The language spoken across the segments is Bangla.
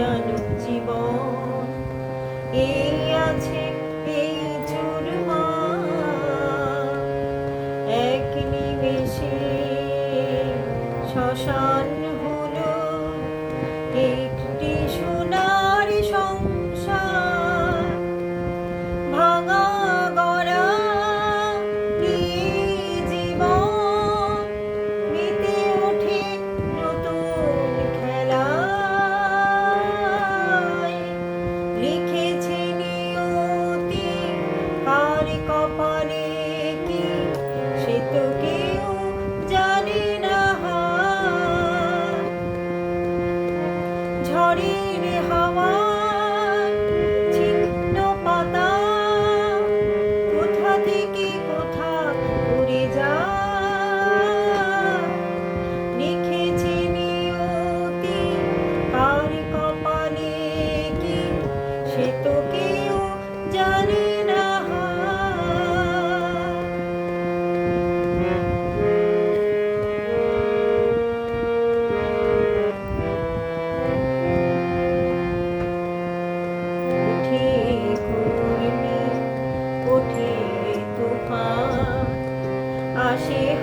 জানুক জীবন। এই আছে এক শ্মশান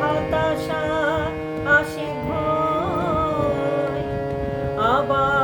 হতাশা আসে ভয় আবার